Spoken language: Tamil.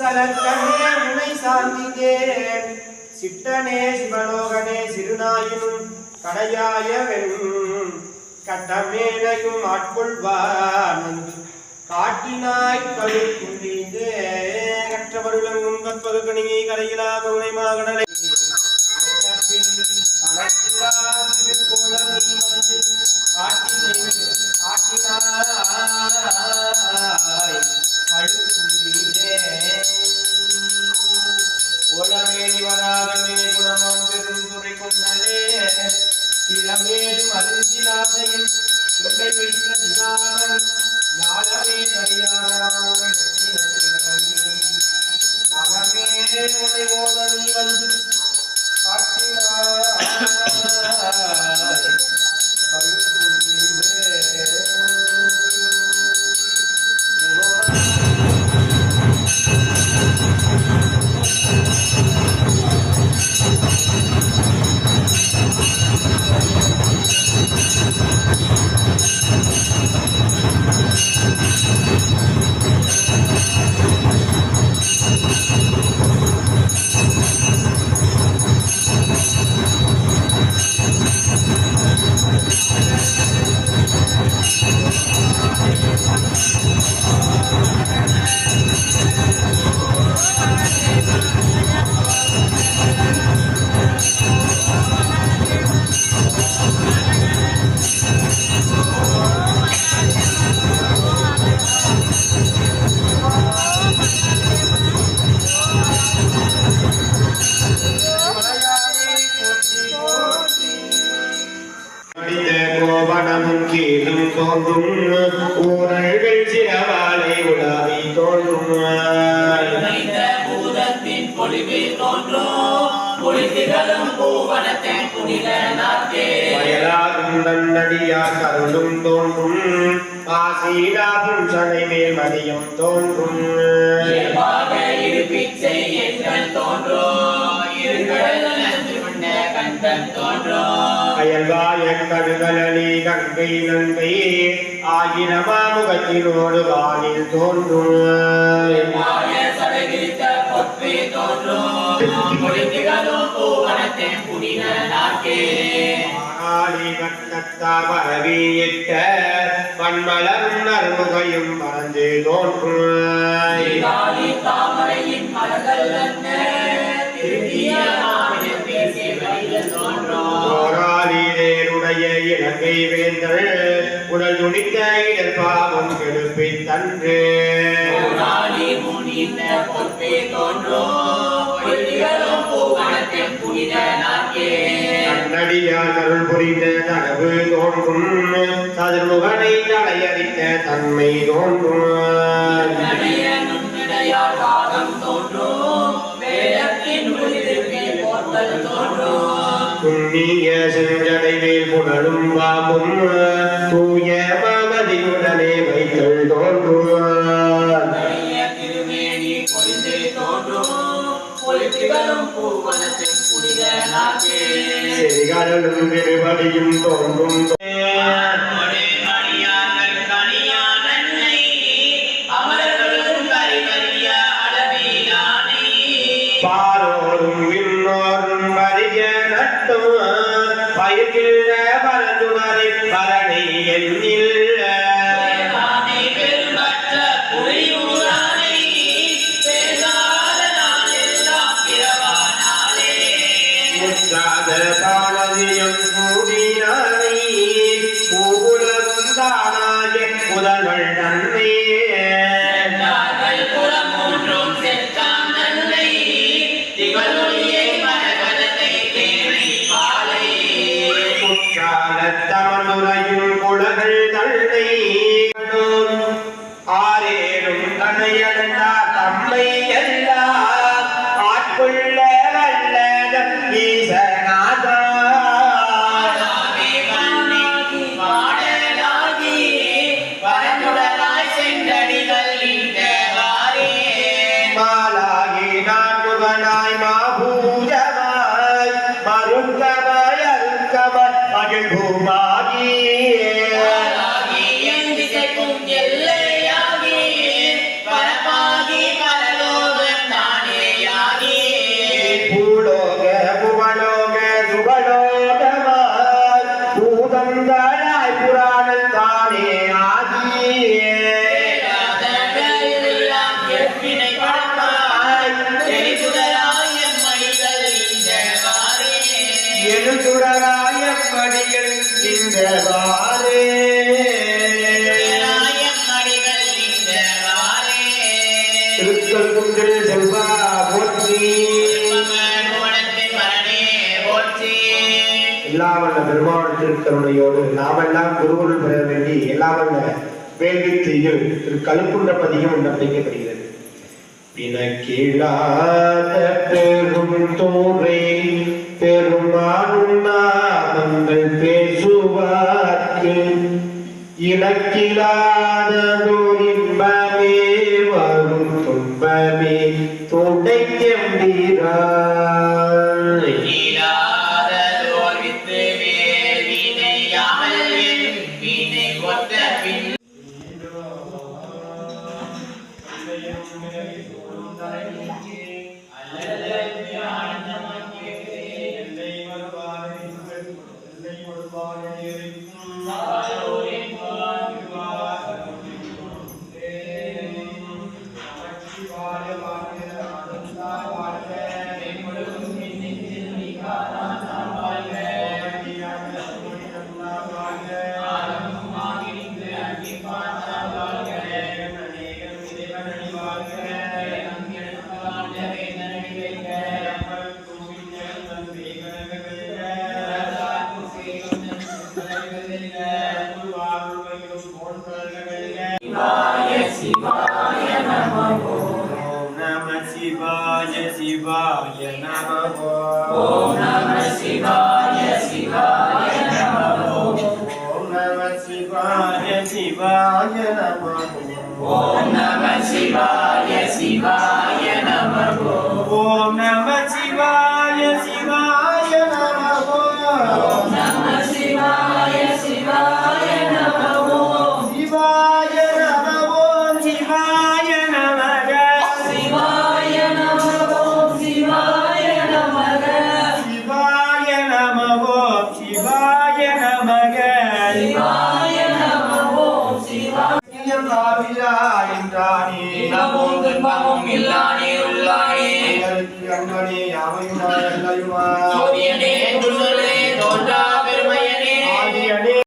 சலக்கண்ணே உனை சாந்தித்தேன் சிட்டனே சிவலோகனே சிறுநாயினும் கடையாயவன் கட்டமேனையும் ஆட்கொள்வான். காட்டினாய் கழுக்குள்ளீந்தே கற்றவருளங்கும் கற்பக கணிகை கரையிலா கருணை மாகடலை வந்து அடித்த கோவணமும் கீழும் தோன்றும் ஊரல்கள் சிறவாலை உலாவி தோன்றும் பூதத்தின் பொலிவே தோன்றும் பொலிதிகளும் பூவனத்தின் புனித நாட்டே வயலாகும் நன்னடியார் கருளும் தோன்றும். ஆசீராகும் சடை மேல் மதியம் தோன்றும். இயல்பாக இருப்பிச்சை எண்கள் தோன்றும் இருங்கடல் நஞ்சு உண்ண கண்டன் தோன்றும் அயல்வாய கடுகளி கங்கை நங்கை ஆயிரமா முகத்தினோடு வானில் தோன்றும். தோன்றும் பொலிதிகளும் பூவனத்தின் புனித நாட்டே ஆடி கட்டத்தார் பரவியிட்ட பன்மலரும் நறுமுகையும் மறந்து தோன்றும் காளி தாமரையின் மலர்கள் போராளியருடைய இலங்கை வேந்தள் உடல் துணித்த இடர் பாவம் கெடுப்பித் தன்று. போராளி கண்ணடியார் அருள் புரிந்த கனவு தோன்றும். சதுர்முகனை தலையடித்த தன்மை தோன்றும். புண்ணிய செஞ்சடை மேல் புனலும் பாம்பும் தூய மமதியுடனே வைத்தல் தோன்றும். நடைய செவிகளும் திருவடியும் தோன்றும். பாரோரும் விண்ணோரும் வரிய நட்டும் பயிர்கின்ற பரந்துணரை பரணி எண்ணில் முதல்வள் ভোগাগী எல்லா வல்ல பெருமாள் திருத்தருடையோடு நாமெல்லாம் குருவருள் பெற வேண்டி எல்லா வல்ல வேள்வி செய்யும் திரு கழுப்புண்ட பதிகம் விண்ணப்பிக்கப்படுகிறது பிணக்கிழாத பெரும் தோரை பெருமானும் நாமங்கள் பேசுவார்க்கு. இலக்கிலாததோர் இன்பமே வரும் துன்பமே துடைக்கம்பீராய் Shivaya, Shivaya Namo. Om Namah Shivaya, Shivaya Namo. Om Namah Shivaya, Shivaya Namo. சிவாய என்றானே நமோம் துன்பமும் இல்லானே உள்ளானே அங்கனே யாவையுமா எல்லையுமா சோதியனே